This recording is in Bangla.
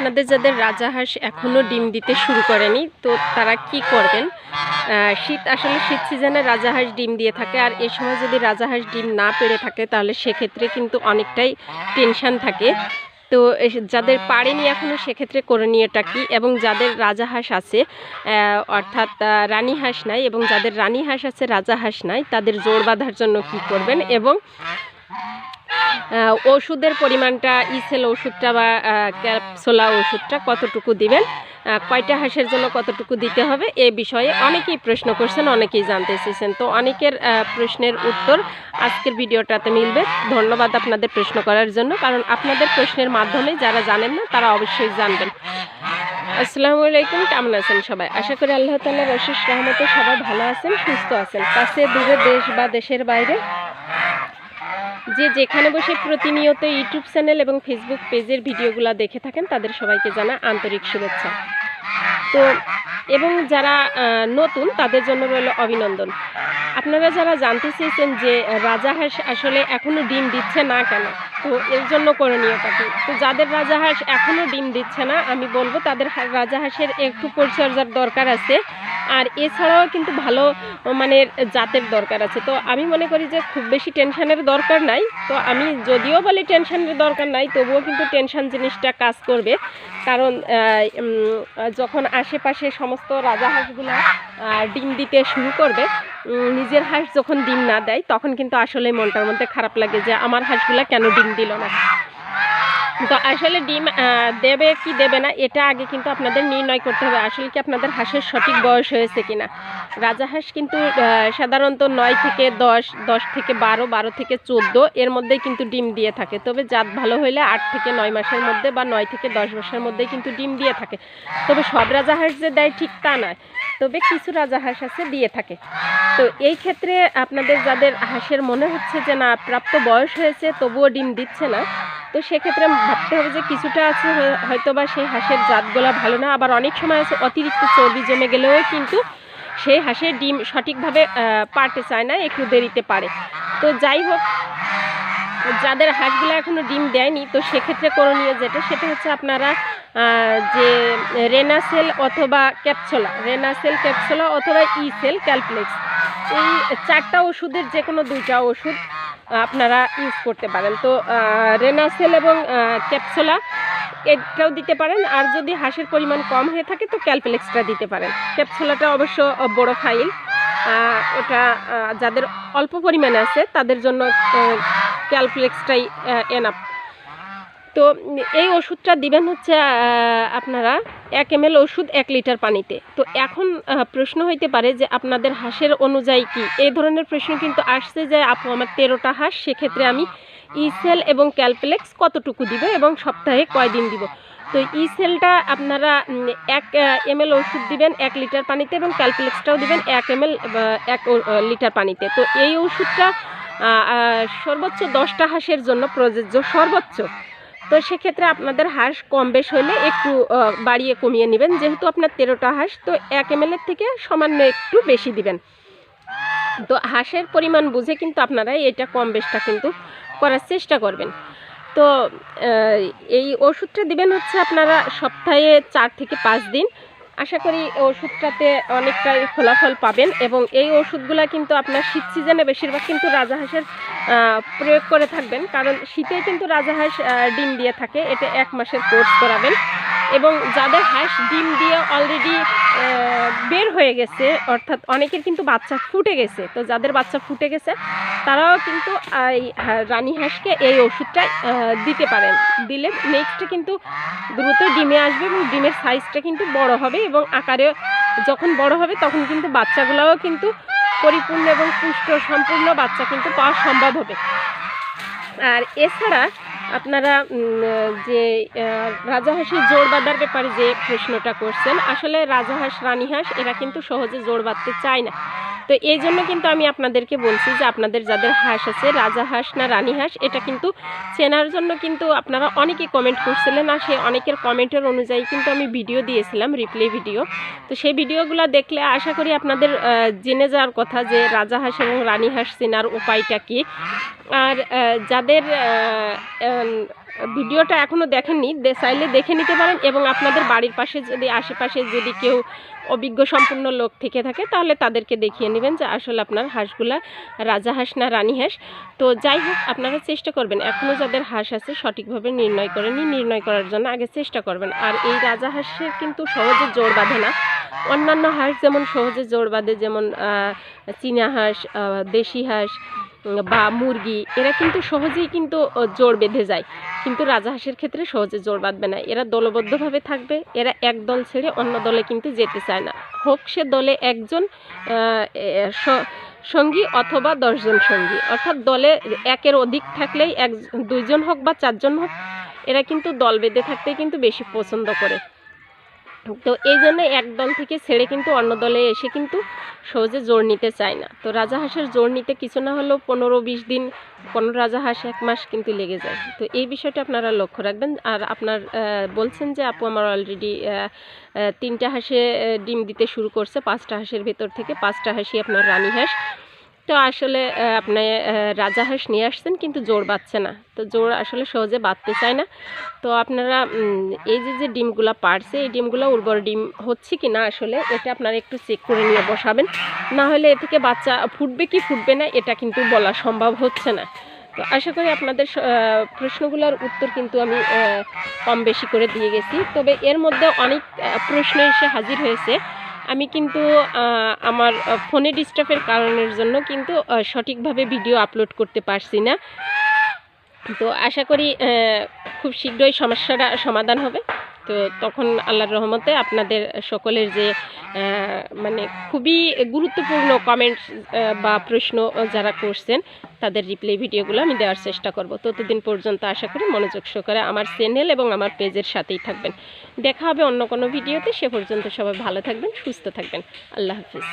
আপনাদের যাদের রাজাহাঁস এখনও ডিম দিতে শুরু করেনি, তো তারা কি করবেন? শীত আসলে শীত সিজনে রাজা হাঁস ডিম দিয়ে থাকে, আর এ সময় যদি রাজাহাঁস ডিম না পেরে থাকে, তাহলে সেক্ষেত্রে কিন্তু অনেকটাই টেনশন থাকে। তো যাদের পারেনি এখনও সেক্ষেত্রে করণীয়টা কি? এবং যাদের রাজাহাঁস আছে অর্থাৎ রানী হাঁস নাই এবং যাদের রানী হাঁস আছে রাজাহাঁস নাই, তাদের জোর বাঁধার জন্য কি করবেন? এবং ওষুধের পরিমাণটা, ইসেল ওষুধটা বা ক্যাপসোলা ওষুধটা কতটুকু দিবেন? কয়টা হাঁসের জন্য কতটুকু দিতে হবে? এ বিষয়ে অনেকেই প্রশ্ন করছেন, অনেকেই জানতে চেয়েছেন। তো অনেকের প্রশ্নের উত্তর আজকের ভিডিওটাতে মিলবে। ধন্যবাদ আপনাদের প্রশ্ন করার জন্য। কারণ আপনাদের প্রশ্নের মাধ্যমে যারা জানেন না, তারা অবশ্যই জানবেন। আসসালামু আলাইকুম, কেমন আছেন সবাই? আশা করি আল্লাহ তালার রশিস রহমতে সবাই ভালো আছেন, সুস্থ আছেন। কাছে দূরে দেশ বা দেশের বাইরে যে যেখানে বসে প্রতিনিয়ত ইউটিউব চ্যানেল এবং ফেসবুক পেজের ভিডিওগুলো দেখে থাকেন, তাদের সবাইকে জানা আন্তরিক শুভেচ্ছা। তো, এবং যারা নতুন, তাদের জন্য রইল অভিনন্দন। আপনারা যারা জানতে চেয়েছেন যে রাজাহাঁস আসলে এখনও ডিম দিচ্ছে না কেন, তো এর জন্য করণীয়টা কি? তো যাদের রাজাহাঁস এখনও ডিম দিচ্ছে না, আমি বলব তাদের হা- রাজাহাঁসের একটু পরিচর্যার দরকার আছে। আর এছাড়াও কিন্তু ভালো মানের জাতের দরকার আছে। তো আমি মনে করি যে খুব বেশি টেনশানের দরকার নাই। তো আমি যদিও বলি টেনশানের দরকার নাই তবুও কিন্তু টেনশন জিনিসটা কাজ করবে। কারণ যখন আশেপাশে সমস্ত রাজাহাঁসগুলো আহ, ডিম দিতে শুরু করবে নিজের হাঁস যখন ডিম না দেয় তখন কিন্তু আসলে মনটার মধ্যে খারাপ লাগে যে আমার হাঁসগুলো কেন ডিম দিল না? তো আসলে ডিম দেবে কি দেবে না, এটা আগে কিন্তু আপনাদের নির্ণয় করতে হবে। আসলে কি আপনাদের হাঁসের সঠিক বয়স হয়েছে কি কিনা রাজাহাঁস কিন্তু সাধারণত নয় থেকে দশ দশ থেকে বারো বারো থেকে চোদ্দ এর মধ্যেই কিন্তু ডিম দিয়ে থাকে। তবে জাত ভালো হইলে আট থেকে নয় মাসের মধ্যে বা নয় থেকে দশ মাসের মধ্যেই কিন্তু ডিম দিয়ে থাকে। তবে সব রাজাহাঁস যে দেয় ঠিক তা নয়। তবে কিছু রাজাহাঁস আছে দিয়ে থাকে। তো এই ক্ষেত্রে আপনাদের যাদের হাঁসের মনে হচ্ছে যে না, প্রাপ্ত বয়স হয়েছে, তবুও ডিম দিচ্ছে না। তো সেক্ষেত্রে ভাবতে হবে যে কিছুটা আছে হয়তো বা সেই হাঁসের জাতগুলা ভালো না। আবার অনেক সময় আছে অতিরিক্ত চর্বি জমে গেলেও কিন্তু সেই হাঁসের ডিম সঠিকভাবে পারতে চায় না, একটু দেরিতে পারে। তো যাই হোক, যাদের হাঁসগুলো এখনও ডিম দেয়নি, তো সেক্ষেত্রে করণীয় যেটা, সেটা হচ্ছে আপনারা যে রেনাসেল অথবা ক্যাপসোলা, রেনাসেল ক্যাপসোলা অথবা ইসেল সেল ক্যালপ্লেক্স। এই চারটা ওষুধের যে কোনো দুইটা ওষুধ আপনারা ইউজ করতে পারেন। তো রেনাসেল এবং ক্যাপসোলা এটাও দিতে পারেন। আর যদি হাঁসের পরিমাণ কম হয়ে থাকে, তো ক্যালপ্লেক্সটা দিতে পারেন। ক্যাপসোলাটা অবশ্য বড়ো ফাইল ওটা যাদের অল্প পরিমাণে আছে, তাদের জন্য ক্যালপ্লেক্সটাই এনাফ তো এই ওষুধটা দিবেন হচ্ছে আপনারা এক এম ওষুধ এক লিটার পানিতে। তো এখন প্রশ্ন হইতে পারে যে আপনাদের হাঁসের অনুযায়ী কি? এই ধরনের প্রশ্ন কিন্তু আসছে যে, আপু, আমার তেরোটা হাঁস, সেক্ষেত্রে আমি ইসেল এবং ক্যালপ্লেক্স কতটুকু দিব এবং সপ্তাহে কয়দিন দিব? তো ইসেলটা আপনারা এক এম ওষুধ দিবেন এক লিটার পানিতে এবং ক্যালপ্লেক্সটাও দিবেন এক এম এক লিটার পানিতে। তো এই ওষুধটা সর্বোচ্চ দশটা হাঁসের জন্য প্রযোজ্য, সর্বোচ্চ। তো সেক্ষেত্রে আপনাদের হাঁস কম বেশ হলে একটু বাড়িয়ে কমিয়ে নেবেন। যেহেতু আপনার তেরোটা হাঁস, তো এক এম থেকে সামান্য একটু বেশি দিবেন। তো হাঁসের পরিমাণ বুঝে কিন্তু আপনারা এটা কম বেশটা কিন্তু করার চেষ্টা করবেন। তো এই ওষুধটা দিবেন হচ্ছে আপনারা সপ্তাহে চার থেকে পাঁচ দিন। আশা করি ওষুধটাতে অনেকটাই ফলাফল পাবেন এবং এই ওষুধগুলা কিন্তু আপনার শীত সিজনে বেশিরভাগ কিন্তু রাজাহাঁসের প্রয়োগ করে থাকবেন। কারণ শীতে কিন্তু রাজাহাঁস ডিম দিয়ে থাকে এটা এক মাসের কোর্স করাবেন। এবং যাদের হাঁস ডিম দিয়ে অলরেডি বের হয়ে গেছে, অর্থাৎ অনেকের কিন্তু বাচ্চা ফুটে গেছে, তো যাদের বাচ্চা ফুটে গেছে, তারাও কিন্তু এই রানী হাঁসকে এই ওষুধটা দিতে পারেন। দিলে নেক্সটে কিন্তু দ্রুত ডিমে আসবে এবং ডিমের সাইজটা কিন্তু বড় হবে এবং আকারে যখন বড় হবে তখন কিন্তু বাচ্চাগুলোও কিন্তু পরিপূর্ণ এবং পুষ্ট, সম্পূর্ণ বাচ্চা কিন্তু পাওয়া সম্ভব হবে। আর এছাড়া আপনারা যে রাজাহাঁসের জোর বাঁধার ব্যাপারে যে প্রশ্নটা করছেন, আসলে রাজাহাঁস রানীহাঁস এরা কিন্তু সহজে জোর বাঁধতে চায় না। তো এই জন্য কিন্তু আমি আপনাদেরকে বলছি যে, আপনাদের যাদের হাঁস আছে, রাজা হাঁস না রানী হাঁস, এটা কিন্তু চেনার জন্য কিন্তু আপনারা অনেকেই কমেন্ট করছিলেন আর সেই অনেকের কমেন্টের অনুযায়ী কিন্তু আমি ভিডিও দিয়েছিলাম রিপ্লে ভিডিও তো সেই ভিডিওগুলো দেখলে আশা করি আপনাদের জেনে যাওয়ার কথা যে, রাজা হাঁস এবং রানী হাঁস চেনার উপায়টা কী। আর যাদের ভিডিওটা এখনও দেখেননি চাইলে দেখে নিতে পারেন এবং আপনাদের বাড়ির পাশে যদি, আশেপাশে যদি কেউ অভিজ্ঞ সম্পূর্ণ লোক থেকে থাকে, তাহলে তাদেরকে দেখিয়ে নেবেন যে আসলে আপনার হাঁসগুলা রাজা হাঁস না রানী হাঁস। তো যাই হোক, আপনারা চেষ্টা করবেন এখনও যাদের হাঁস আছে সঠিকভাবে নির্ণয় করেনি নির্ণয় করার জন্য আগে চেষ্টা করবেন। আর এই রাজা হাঁসের কিন্তু সহজে জোর বাঁধে না। অন্যান্য হাঁস যেমন সহজে জোর বাঁধে, যেমন চীনা হাঁস দেশি হাঁস বা মুরগি, এরা কিন্তু সহজেই কিন্তু জোর বেঁধে যায়। কিন্তু রাজাহাঁসের ক্ষেত্রে সহজে জোর বাঁধবে না। এরা দলবদ্ধভাবে থাকবে, এরা এক দল ছেড়ে অন্য দলে কিন্তু যেতে চায় না। হোক, সে দলে একজন সঙ্গী অথবা দশজন সঙ্গী। অর্থাৎ দলে একের অধিক থাকলেই এক, দুইজন হোক বা চারজন হোক, এরা কিন্তু দল বেঁধে থাকতেই কিন্তু বেশি পছন্দ করে। তো এই জন্য এক দল থেকে ছেড়ে কিন্তু অন্য দলে এসে কিন্তু সহজে জোর নিতে চায় না। তো রাজা হাঁসের জোর নিতে কিছু না হলেও পনেরো বিশ দিন, পনেরো রাজা হাঁস এক মাস কিন্তু লেগে যায়। তো এই বিষয়টা আপনারা লক্ষ্য রাখবেন। আর আপনার বলছেন যে আপু আমার অলরেডি তিনটা হাঁসে ডিম দিতে শুরু করছে। পাঁচটা হাঁসের ভেতর থেকে পাঁচটা হাঁসই আপনার রানী হাঁস। তো আসলে আপনি রাজা হাঁস নিয়ে আসছেন কিন্তু জোর বাঁধছে না। তো জোর আসলে সহজে বাঁধতে চায় না। তো আপনারা এই যে যে ডিমগুলো পারছে, এই ডিমগুলো উর্বর ডিম হচ্ছে কি না আসলে, এটা আপনারা একটু চেক করে নিয়ে বসাবেন। না হলে এ থেকে বাচ্চা ফুটবে কি ফুটবে না, এটা কিন্তু বলা সম্ভব হচ্ছে না। তো আশা করি আপনাদের প্রশ্নগুলোর উত্তর কিন্তু আমি কম বেশি করে দিয়ে গেছি। তবে এর মধ্যে অনেক প্রশ্ন এসে হাজির হয়েছে। আমি কিন্তু আমার ফোনে ডিস্টার্বের কারণের জন্য কিন্তু সঠিকভাবে ভিডিও আপলোড করতে পারছি না। তো আশা করি খুব শীঘ্রই সমস্যাটা সমাধান হবে। তো তখন আল্লাহর রহমতে আপনাদের সকলের যে মানে খুবই গুরুত্বপূর্ণ কমেন্টস বা প্রশ্ন যারা করছেন, তাদের রিপ্লাই ভিডিওগুলো আমি দেওয়ার চেষ্টা করব। ততদিন পর্যন্ত আশা করি মনোযোগ সহকারে আমার চ্যানেল এবং আমার পেজের সাথেই থাকবেন। দেখা হবে অন্য কোনো ভিডিওতে। সে পর্যন্ত সবাই ভালো থাকবেন, সুস্থ থাকবেন। আল্লাহ হাফিজ।